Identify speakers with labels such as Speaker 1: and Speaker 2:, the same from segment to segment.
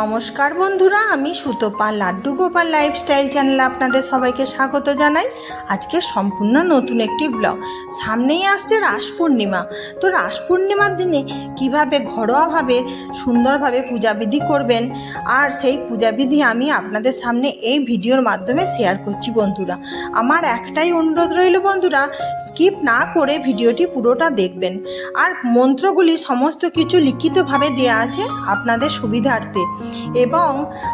Speaker 1: নমস্কার বন্ধুরা, আমি সুতপা লাড্ডু গোপাল লাইফস্টাইল চ্যানেলে আপনাদের সবাইকে স্বাগত জানাই। আজকে সম্পূর্ণ নতুন একটি ব্লগ সামনেই আসছে রাস পূর্ণিমা। তো রাস পূর্ণিমার দিনে কীভাবে ঘরোয়াভাবে সুন্দরভাবে পূজাবিধি করবেন, আর সেই পূজাবিধি আমি আপনাদের সামনে এই ভিডিওর মাধ্যমে শেয়ার করছি বন্ধুরা। আমার একটাই অনুরোধ রইল বন্ধুরা স্কিপ না করে ভিডিওটি পুরোটা দেখবেন। আর মন্ত্রগুলি সমস্ত কিছু লিখিতভাবে দেওয়া আছে আপনাদের সুবিধার্থে। এবং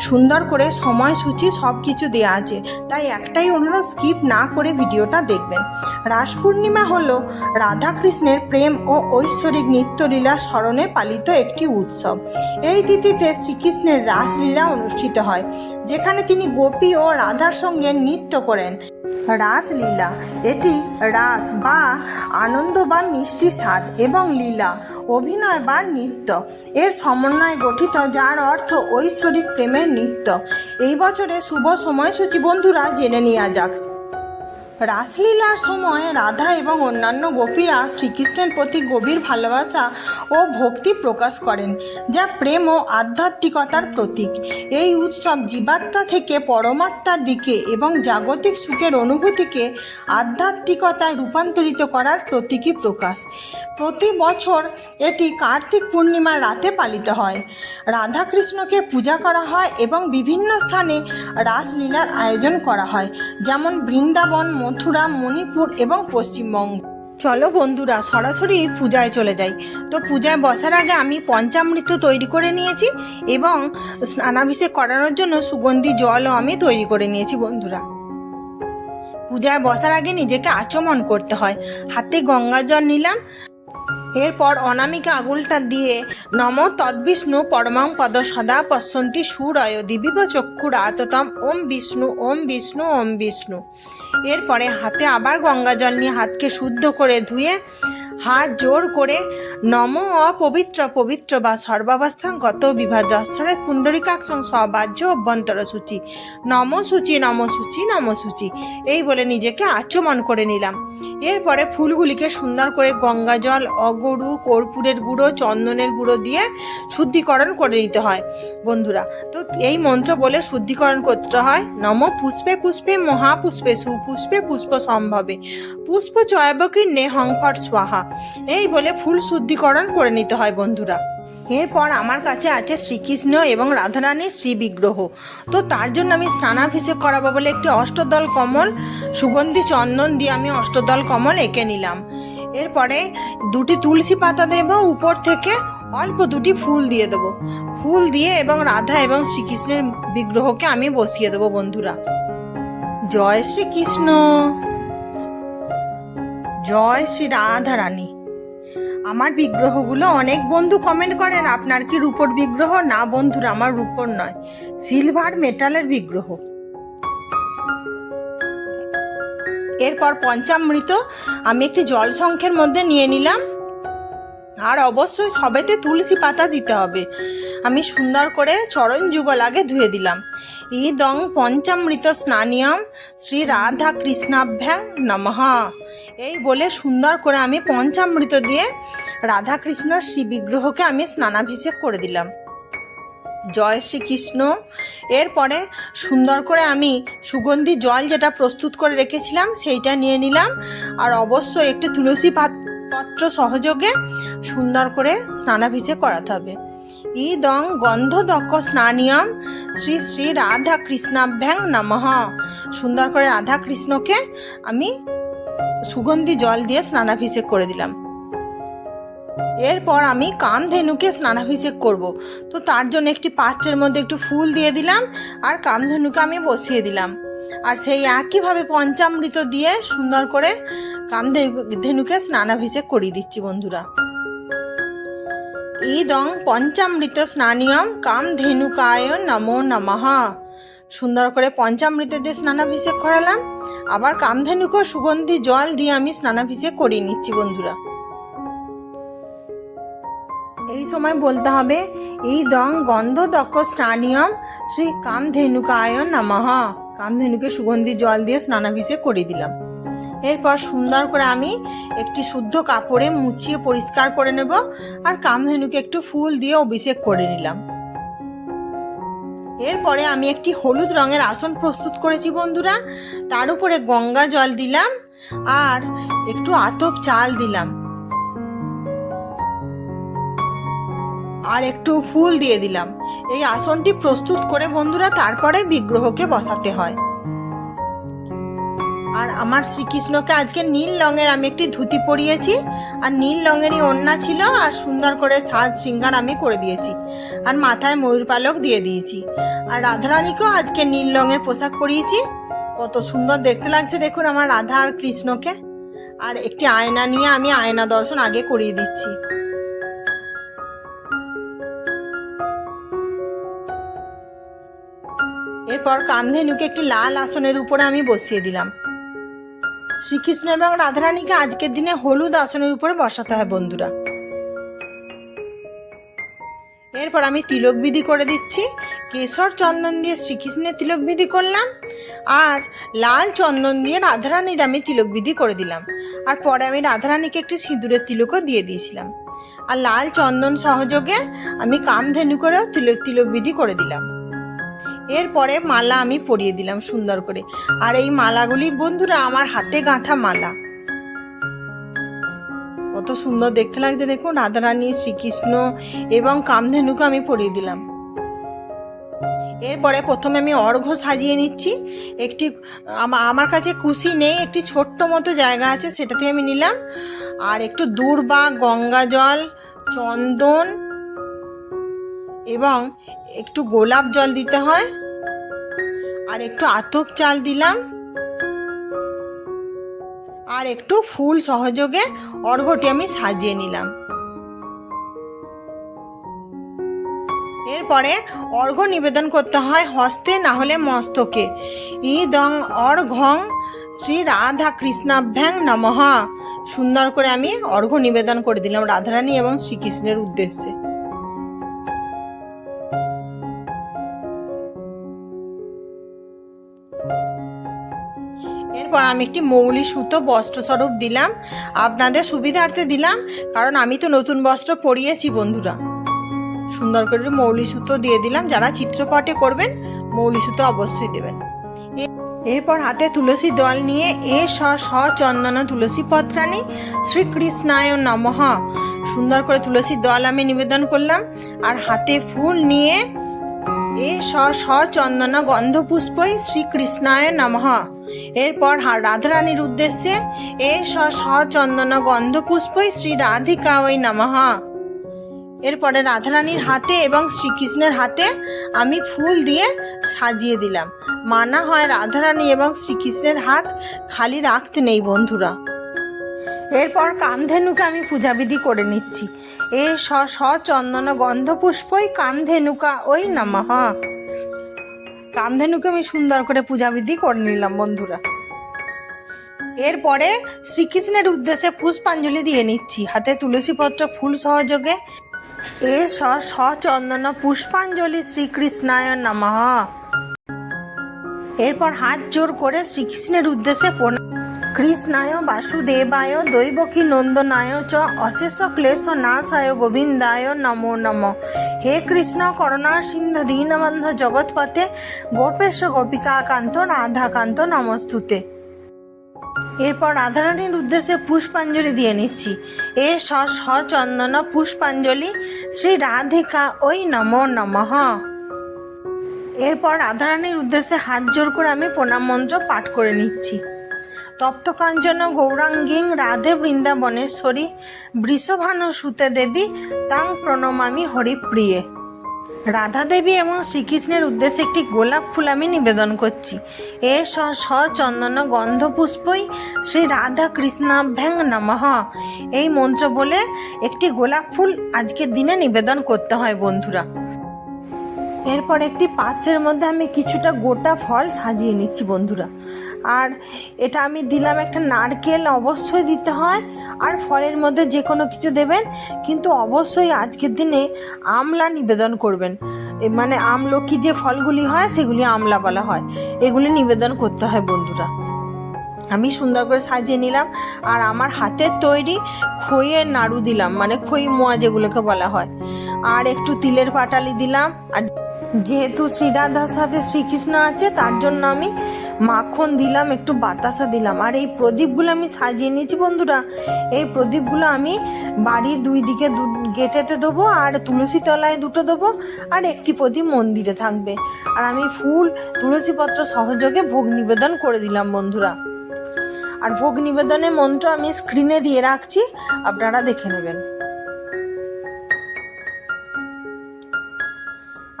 Speaker 1: সুন্দর করে সময়সূচি সব কিছু দেওয়া আছে। তাই একটাই অনুরোধ স্কিপ না করে ভিডিওটা দেখবেন। রাস পূর্ণিমা হল রাধাকৃষ্ণের প্রেম ও ঐশ্বরিক নৃত্যলীলা স্মরণে পালিত একটি উৎসব। এই তিথিতে শ্রীকৃষ্ণের রাসলীলা অনুষ্ঠিত হয়, যেখানে তিনি গোপী ও রাধার সঙ্গে নৃত্য করেন। রাসলীলা। এটি রাস বা আনন্দ বা মিষ্টি স্বাদ এবং লীলা, অভিনয় বা নৃত্য। এর সমন্বয়ে গঠিত, যার অর্থ ঐশ্বরিক প্রেমের নৃত্য। এই বছরে শুভ সময়সূচি বন্ধুরা জেনে নেওয়া যাক। রাসলীলার সময় রাধা এবং অন্যান্য গোপীরা শ্রীকৃষ্ণের প্রতি গভীর ভালোবাসা ও ভক্তি প্রকাশ করেন, যা প্রেম ও আধ্যাত্মিকতার প্রতীক। এই উৎসব জীবাত্মা থেকে পরমাত্মার দিকে এবং জাগতিক সুখের অনুভূতিকে আধ্যাত্মিকতায় রূপান্তরিত করার প্রতীকী প্রকাশ। প্রতি বছর এটি কার্তিক পূর্ণিমার রাতে পালিত হয়। রাধাকৃষ্ণকে পূজা করা হয় এবং বিভিন্ন স্থানে রাসলীলার আয়োজন করা হয়, যেমন বৃন্দাবন মথুরা, মণিপুর এবং পশ্চিমবঙ্গ। চলো বন্ধুরা, সরাসরি পূজায় চলে যাই। তো পূজায় বসার আগে আমি পঞ্চামৃত তৈরি করে নিয়েছি এবং স্নানাভিষেক করানোর জন্য সুগন্ধি জলও আমি তৈরি করে নিয়েছি বন্ধুরা। পূজায় বসার আগে নিজেকে আচমন করতে হয়। হাতে গঙ্গা জল নিলাম এরপর অনামিকা আগুলটা দিয়ে, নম তদ্বিষ্ণু পরমাং পদ সদা পশ্যন্তি সুরয় দিবিব চক্ষুর আততম ওম বিষ্ণু ওম বিষ্ণু ওম বিষ্ণু। এরপরে হাতে আবার গঙ্গা জল নিয়ে হাতকে শুদ্ধ করে ধুয়ে হাত জোর করে নম অপবিত্র, পবিত্র বা সর্বাবস্থান গত বিভাজরে পুণ্ডরিকাক্ষং সবাহ্য অভ্যন্তর সূচি। নম সূচি নম সূচি নম সূচি। এই বলে নিজেকে আচমন করে নিলাম। এরপরে ফুলগুলিকে সুন্দর করে গঙ্গা জল, অগরু, কর্পূরের গুঁড়ো, চন্দনের গুঁড়ো দিয়ে শুদ্ধিকরণ করে নিতে হয়। বন্ধুরা, তো এই মন্ত্র বলে শুদ্ধিকরণ করতে হয়। নম পুষ্পে পুষ্পে মহাপুষ্পে, সুপুষ্পে পুষ্প সম্ভবে। পুষ্প চয়বকীর্ণে হংফট স্বাহা। এই বলে ফুল শুদ্ধিকরণ করে নিতে হয় বন্ধুরা। এরপর আমার কাছে আছে শ্রীকৃষ্ণ এবং রাধারানীর শ্রী বিগ্রহ। তো তার জন্য আমি স্নানাভিষেক করাবো বলে একটি অষ্টদল কমল, সুগন্ধি চন্দন দিয়ে আমি অষ্টদল কমল এঁকে নিলাম। এরপরে দুটি তুলসী পাতা দেব, উপর থেকে অল্প দুটি ফুল দিয়ে দেবো। ফুল দিয়ে এবং রাধা এবং শ্রীকৃষ্ণের বিগ্রহকে আমি বসিয়ে দেবো বন্ধুরা। জয় শ্রীকৃষ্ণ। জয় শ্রী রাধা রানী আমার বিগ্রহগুলো অনেক বন্ধু কমেন্ট করেন, আপনার কি রূপোর বিগ্রহ? না বন্ধুর, আমার রূপোর নয় সিলভার মেটালের বিগ্রহ। এরপর পঞ্চামৃত, আমি একটি জল শঙ্খের মধ্যে নিয়ে নিলাম। আর অবশ্যই সবেতে তুলসী পাতা দিতে হবে। আমি সুন্দর করে চরণ যুগল আগে ধুয়ে দিলাম। ইদং পঞ্চামৃত স্নানিয়ম শ্রী রাধা কৃষ্ণাভ্যাং নমঃ। এই বলে সুন্দর করে আমি পঞ্চামৃত দিয়ে রাধা কৃষ্ণ শ্রী বিগ্রহকে আমি স্নানাভিষেক করে দিলাম। জয় শ্রীকৃষ্ণ। এরপরে সুন্দর করে আমি সুগন্ধি জল যেটা প্রস্তুত করে রেখেছিলাম সেইটা নিয়ে নিলাম। আর অবশ্যই একটি তুলসী পাত- পত্র সহযোগে সুন্দর করে স্নানাভিষেক করাতে হবে। ইদং গন্ধদক্ষ স্নানিয়ম শ্রী শ্রী রাধা কৃষ্ণাভ্যাং নমঃ। সুন্দর করে রাধা কৃষ্ণকে আমি সুগন্ধি জল দিয়ে স্নানাভিষেক করে দিলাম। এরপর আমি কামধেনুকে স্নানাভিষেক করব। তো তার জন্য একটি পাত্রের মধ্যে একটু ফুল দিয়ে দিলাম আর কামধেনুকে আমি বসিয়ে দিলাম। আর সেই একইভাবে পঞ্চামৃত দিয়ে সুন্দর করে কামধেনুকে স্নানাভিষেক করিয়ে দিচ্ছি বন্ধুরা। ইদং পঞ্চামৃত স্নানিয়ম কামধেনুকায় নমো নমঃ। সুন্দর করে পঞ্চামৃত দিয়ে স্নানাভিষেক করালাম। আবার কামধেনুকে সুগন্ধি জল দিয়ে আমি স্নানাভিষেক করিয়ে নিচ্ছি বন্ধুরা। এই সময় বলতে হবে এই দং গন্ধ দক্ষ স্নানিয়ম শ্রী কামধেনুকায় নমঃ। কামধেনুকে সুগন্ধি জল দিয়ে স্নানাভিষেক করে দিলাম। এরপর সুন্দর করে আমি একটি শুদ্ধ কাপড়ে মুছিয়ে পরিষ্কার করে নেব আর কামধেনুকে একটু ফুল দিয়ে অভিষেক করে নিলাম। এরপরে আমি একটি হলুদ রঙের আসন প্রস্তুত করেছি বন্ধুরা। তার উপরে গঙ্গা জল দিলাম আর একটু আতপ চাল দিলাম। আর একটু ফুল দিয়ে দিলাম। এই আসনটি প্রস্তুত করে বন্ধুরা তারপরে বিগ্রহকে বসাতে হয়। আর আমার শ্রীকৃষ্ণকে আজকে নীল রঙের আমি একটি ধুতি পরিয়েছি। আর নীল রঙেরই ওড়না ছিল আর সুন্দর করে সাজ শৃঙ্গার আমি করে দিয়েছি। আর মাথায় ময়ূর পালক দিয়ে দিয়েছি। আর রাধারানীকেও আজকে নীল রঙের পোশাক পরিয়েছি। কত সুন্দর দেখতে লাগছে দেখুন আমার রাধা আর কৃষ্ণকে। আর একটি আয়না নিয়ে আমি আয়না দর্শন আগে করিয়ে দিচ্ছি। এরপর কামধেনুকে একটি লাল আসনের উপরে আমি বসিয়ে দিলাম। শ্রীকৃষ্ণ এবং রাধারানীকে আজকের দিনে হলুদ আসনের উপরে বসাতে হয় বন্ধুরা। এরপর আমি তিলক বিধি করে দিচ্ছি। কেশর চন্দন দিয়ে শ্রীকৃষ্ণের তিলক বিধি করলাম আর লাল চন্দন দিয়ে রাধারানীর আমি তিলক বিধি করে দিলাম। আর পরে আমি রাধারানীকে একটি সিঁদুরের তিলকও দিয়ে দিয়েছিলাম। আর লাল চন্দন সহযোগে আমি কামধেনু করেও তিলক তিলক বিধি করে দিলাম। এরপরে মালা আমি পরিয়ে দিলাম সুন্দর করে। আর এই মালাগুলি বন্ধুরা আমার হাতে গাঁথা মালা। কত সুন্দর দেখতে লাগছে দেখুন, রাধারানী, শ্রীকৃষ্ণ এবং কামধেনুকে আমি পরিয়ে দিলাম। এরপরে প্রথমে আমি অর্ঘ্য সাজিয়ে নিচ্ছি। একটি আমার কাছে কুশি নেই, একটি ছোট্ট মতো জায়গা আছে, সেটাতে আমি নিলাম। আর একটু দূর্বা গঙ্গা জল, চন্দন এবং একটু গোলাপ জল দিতে হয় আর একটু আতপ চাল দিলাম আর একটু ফুল সহযোগে অর্ঘ্যটি আমি সাজিয়ে নিলাম। এরপরে অর্ঘ্য নিবেদন করতে হয় হস্তে, না হলে মস্তকে। ইদং অর্ঘং শ্রী রাধা কৃষ্ণাভ্যাং নমঃ। সুন্দর করে আমি অর্ঘ্য নিবেদন করে দিলাম রাধারানী এবং শ্রীকৃষ্ণের উদ্দেশ্যে। এরপর আমি একটি মৌলি সুতো, বস্ত্রস্বরূপ দিলাম। আপনাদের সুবিধার্থে দিলাম, কারণ আমি তো নতুন বস্ত্র পরিয়েছি, বন্ধুরা। সুন্দর করে মৌলি সুতো দিয়ে দিলাম, যারা চিত্রপটে করবেন, মৌলি সুতো অবশ্যই দেবেন। এরপর হাতে তুলসী দল নিয়ে এ স স, চন্দন, তুলসী পত্রানি শ্রীকৃষ্ণায় নমঃ। সুন্দর করে তুলসী দল আমি নিবেদন করলাম, আর হাতে ফুল নিয়ে এ স স চন্দন গন্ধপুষ্পই শ্রীকৃষ্ণায় নমঃ। এরপর রাধারানীর উদ্দেশ্যে এ স স চন্দন গন্ধপুষ্পই শ্রী রাধিকা ওই নমঃ। এরপরে রাধারানীর হাতে এবং শ্রীকৃষ্ণের হাতে আমি ফুল দিয়ে সাজিয়ে দিলাম। মানা হয় রাধারানী এবং শ্রীকৃষ্ণের হাত খালি রাখতে নেই বন্ধুরা। এরপর কামধেনুকে আমি পূজাবিধি করে নিচ্ছি। এ স স চন্দন গন্ধপুষ্পই কামধেনুকা, ওই নমঃ। কামধেনুকে আমি সুন্দর করে পূজাবিধি করে নিলাম, বন্ধুরা। এরপরে শ্রীকৃষ্ণের উদ্দেশ্যে পুষ্পাঞ্জলি দিয়ে নিচ্ছি। হাতে তুলসীপত্র, ফুল সহযোগে। এ স স চন্দন পুষ্পাঞ্জলি শ্রীকৃষ্ণায় নমঃ। এরপর হাত জোর করে শ্রীকৃষ্ণের উদ্দেশ্যে প্রণাম। কৃষ্ণায় বাসুদেবায় দৈবকী নন্দনায় চ অশেষ ক্লেশ নাশায় গোবিন্দায় নমো নম। হে কৃষ্ণ করুণা সিন্ধু দীনবন্ধ, জগৎপথে গোপেশ, গোপিকাকান্ত, রাধাকান্ত নমস্তুতে। এরপর রাধারানীর উদ্দেশ্যে পুষ্পাঞ্জলি দিয়ে নিচ্ছি। এ স স চন্দন পুষ্পাঞ্জলি শ্রী রাধিকা, ওই নমো নমঃ। এরপর রাধারানীর উদ্দেশ্যে হাত জোর করে আমি প্রণাম মন্ত্র পাঠ করে নিচ্ছি। তপ্তকাঞ্চন গৌরাঙ্গিং, রাধে বৃন্দাবনেশ্বরী, বৃষভানু সুতে দেবী তাং প্রণমামি হরিপ্রিয়ে। রাধা দেবী এবং শ্রীকৃষ্ণের উদ্দেশ্যে একটি গোলাপ ফুল আমি নিবেদন করছি। এ স স চন্দন গন্ধপুষ্পই শ্রী রাধা কৃষ্ণাভ্যাং নমঃ। এই মন্ত্র বলে একটি গোলাপ ফুল আজকের দিনে নিবেদন করতে হয় বন্ধুরা। এরপর একটি পাত্রের মধ্যে আমি কিছুটা গোটা ফল সাজিয়ে নিচ্ছি বন্ধুরা। আর এটা আমি দিলাম একটা নারকেল, অবশ্যই দিতে হয়। আর ফলের মধ্যে যে কোনো কিছু দেবেন। কিন্তু অবশ্যই আজকের দিনে আমলা নিবেদন করবেন। মানে আমলকি যে ফলগুলি হয়, সেগুলি আমলা বলা হয়। এগুলি নিবেদন করতে হয় বন্ধুরা। আমি সুন্দর করে সাজিয়ে নিলাম। আর আমার হাতের তৈরি খইয়ের নাড়ু দিলাম। মানে খই মোয়া যেগুলোকে বলা হয়। আর একটু তিলের পাটালি দিলাম। আর যেহেতু শ্রীরাধার সাথে শ্রীকৃষ্ণ আছে, তার জন্য আমি মাখন দিলাম, একটু বাতাসা দিলাম। আর এই প্রদীপগুলো আমি সাজিয়ে নিয়েছি বন্ধুরা। এই প্রদীপগুলো আমি বাড়ির দুই দিকে দু গেটেতে দেবো, আর তুলসী তলায় দুটো দেবো, আর একটি প্রদীপ মন্দিরে থাকবে। আর আমি ফুল তুলসীপত্র সহযোগে ভোগ নিবেদন করে দিলাম বন্ধুরা। আর ভোগ নিবেদনের মন্ত্র আমি স্ক্রিনে দিয়ে রাখছি, আপনারা দেখে নেবেন।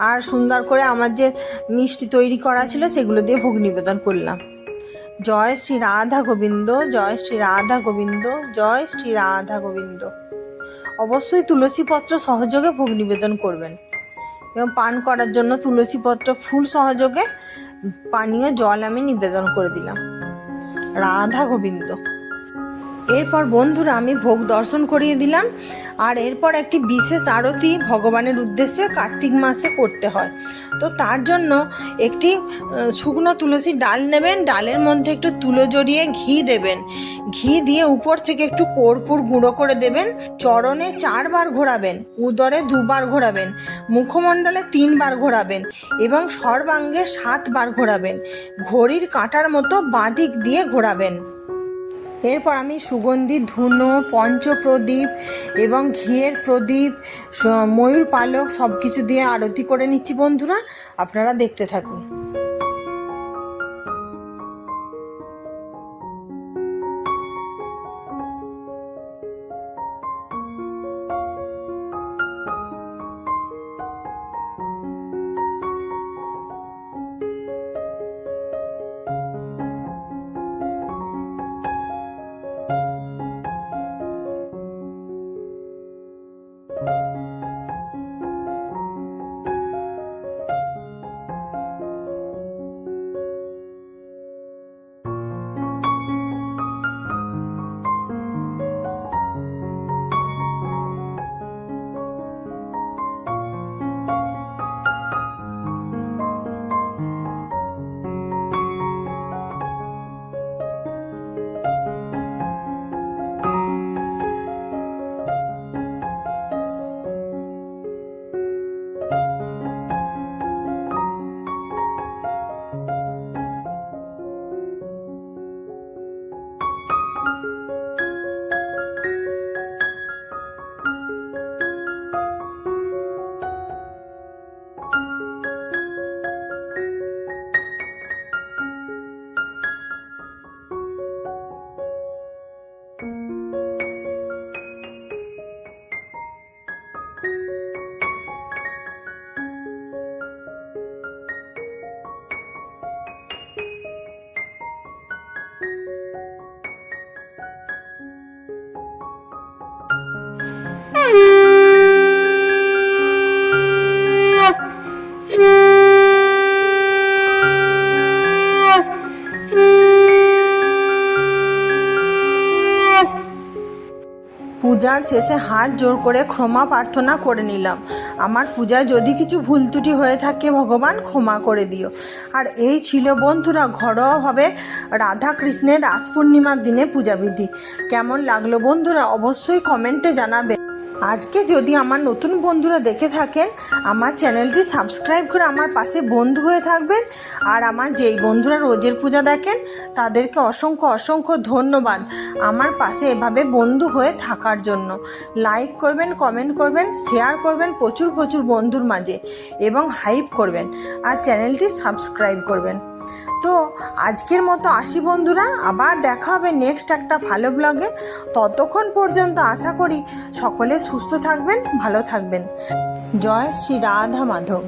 Speaker 1: আর সুন্দর করে আমার যে মিষ্টি তৈরি করা ছিল সেগুলো দিয়ে ভোগ নিবেদন করলাম। জয় শ্রী রাধা গোবিন্দ, জয় শ্রী রাধা গোবিন্দ, জয় শ্রী রাধা গোবিন্দ। অবশ্যই তুলসীপত্র সহযোগে ভোগ নিবেদন করবেন। এবং পান করার জন্য তুলসীপত্র ফুল সহযোগে পানীয় জল আমি নিবেদন করে দিলাম। রাধা গোবিন্দ। এরপর বন্ধুরা আমি ভোগ দর্শন করিয়ে দিলাম। আর এরপর একটি বিশেষ আরতি ভগবানের উদ্দেশ্যে কার্তিক মাসে করতে হয়। তো তার জন্য একটি শুকনো তুলসী ডাল নেবেন, ডালের মধ্যে একটু তুলো জড়িয়ে ঘি দেবেন। ঘি দিয়ে উপর থেকে একটু কর্পূর গুঁড়ো করে দেবেন। চরণে চারবার ঘোরাবেন, উদরে দুবার ঘোরাবেন, মুখমণ্ডলে তিনবার ঘোরাবেন এবং সর্বাঙ্গে সাতবার ঘোরাবেন। ঘড়ির কাঁটার মতো বাঁদিক দিয়ে ঘোরাবেন। এরপর আমি সুগন্ধি, ধুনো, পঞ্চপ্রদীপ এবং ঘিয়ের প্রদীপ ময়ূর পালক সব কিছু দিয়ে আরতি করে নিচ্ছি বন্ধুরা। আপনারা দেখতে থাকুন। পূজার শেষে হাত জোর করে ক্ষমা প্রার্থনা করে নিলাম। আমার পূজায় যদি কিছু ভুল ত্রুটি হয়ে থাকে, ভগবান ক্ষমা করে দিও। আর এই ছিল বন্ধুরা, ঘরোয়াভাবে রাধা কৃষ্ণের রাস পূর্ণিমার দিনে পূজাবিধি। কেমন লাগল বন্ধুরা, অবশ্যই কমেন্টে জানাবে। আজকে যদি আমার নতুন বন্ধুরা দেখে থাকেন, আমার চ্যানেলটি সাবস্ক্রাইব করে আমার পাশে বন্ধু হয়ে থাকবেন। আর আমার যেই বন্ধুরা রোজের পূজা দেখেন, তাদেরকে অসংখ্য অসংখ্য ধন্যবাদ আমার পাশে এভাবে বন্ধু হয়ে থাকার জন্য। লাইক করবেন কমেন্ট করবেন শেয়ার করবেন প্রচুর প্রচুর বন্ধুর মাঝে এবং হাইপ করবেন। আর চ্যানেলটি সাবস্ক্রাইব করবেন। তো আজকের মতো আসি বন্ধুরা, আবার দেখা হবে নেক্সট একটা ভালো ব্লগে ততক্ষণ পর্যন্ত আশা করি সকলে সুস্থ থাকবেন, ভালো থাকবেন। জয় শ্রী রাধা মাধব।